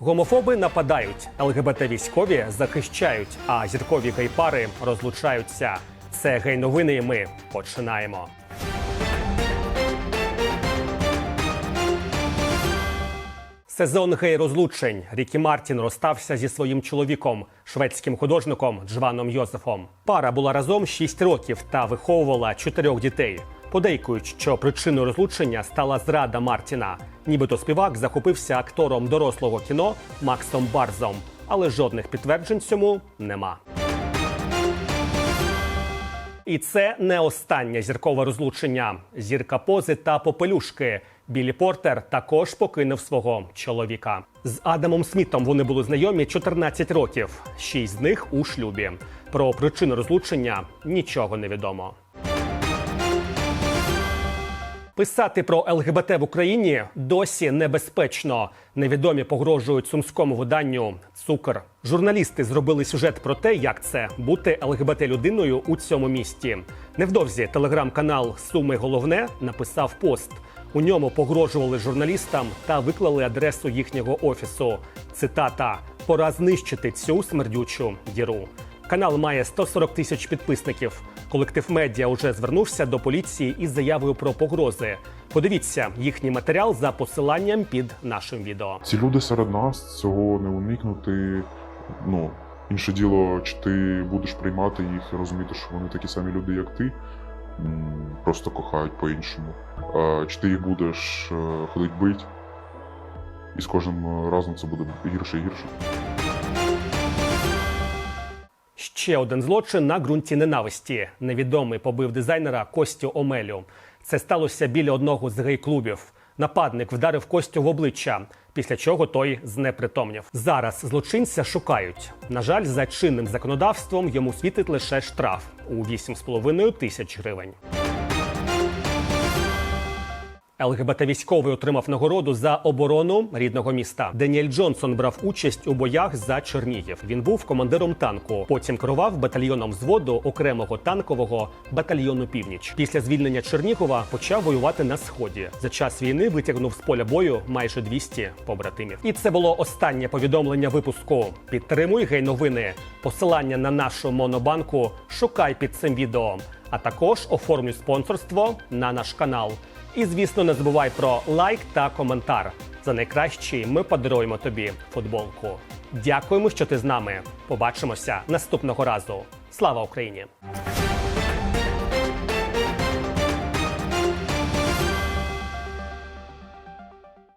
Гомофоби нападають, ЛГБТ військові захищають, а зіркові гей-пари розлучаються. Це гей-новини. і Ми починаємо. Сезон гей-розлучень. Рікі Мартін розстався зі своїм чоловіком, шведським художником Джваном Йозефом. Пара була разом 6 років та виховувала чотирьох дітей. Подейкують, що причиною розлучення стала зрада Мартіна. Нібито співак захопився актором дорослого кіно Максом Барзом, але жодних підтверджень цьому нема. І це не останнє зіркове розлучення. Зірка пози та попелюшки. Білі Портер також покинув свого чоловіка. З Адамом Смітом вони були знайомі 14 років. Шість з них у шлюбі. Про причину розлучення нічого не відомо. Писати про ЛГБТ в Україні досі небезпечно. Невідомі погрожують сумському виданню Цукр. Журналісти зробили сюжет про те, як це бути ЛГБТ людиною у цьому місті. Невдовзі телеграм-канал Суми Головне написав пост. У ньому погрожували журналістам та виклали адресу їхнього офісу. Цитата: Пора знищити цю смердючу діру. Канал має 140 тисяч підписників. Колектив медіа уже звернувся до поліції із заявою про погрози. Подивіться їхній матеріал за посиланням під нашим відео. Ці люди серед нас цього не уникнути. Ну, інше діло, чи ти будеш приймати їх і розуміти, що вони такі самі люди, як ти, просто кохають по-іншому. Чи ти їх будеш е, ходить бить, і з кожним разом це буде гірше і гірше. Ще один злочин на ґрунті ненависті. Невідомий побив дизайнера Костю Омелю. Це сталося біля одного з гей-клубів. Нападник вдарив Костю в обличчя, після чого той знепритомнів. Зараз злочинця шукають. На жаль, за чинним законодавством йому світить лише штраф у 8,5 тисяч гривень. ЛГБТ військовий отримав нагороду за оборону рідного міста. Деніель Джонсон брав участь у боях за Чернігів. Він був командиром танку. Потім керував батальйоном взводу окремого танкового батальйону Північ. Після звільнення Чернігова почав воювати на сході. За час війни витягнув з поля бою майже 200 побратимів. І це було останнє повідомлення випуску. Підтримуй гей новини. Посилання на нашу монобанку шукай під цим відео. А також оформлюй спонсорство на наш канал. І звісно, не забувай про лайк та коментар. За найкращий ми подаруємо тобі футболку. Дякуємо, що ти з нами. Побачимося наступного разу. Слава Україні!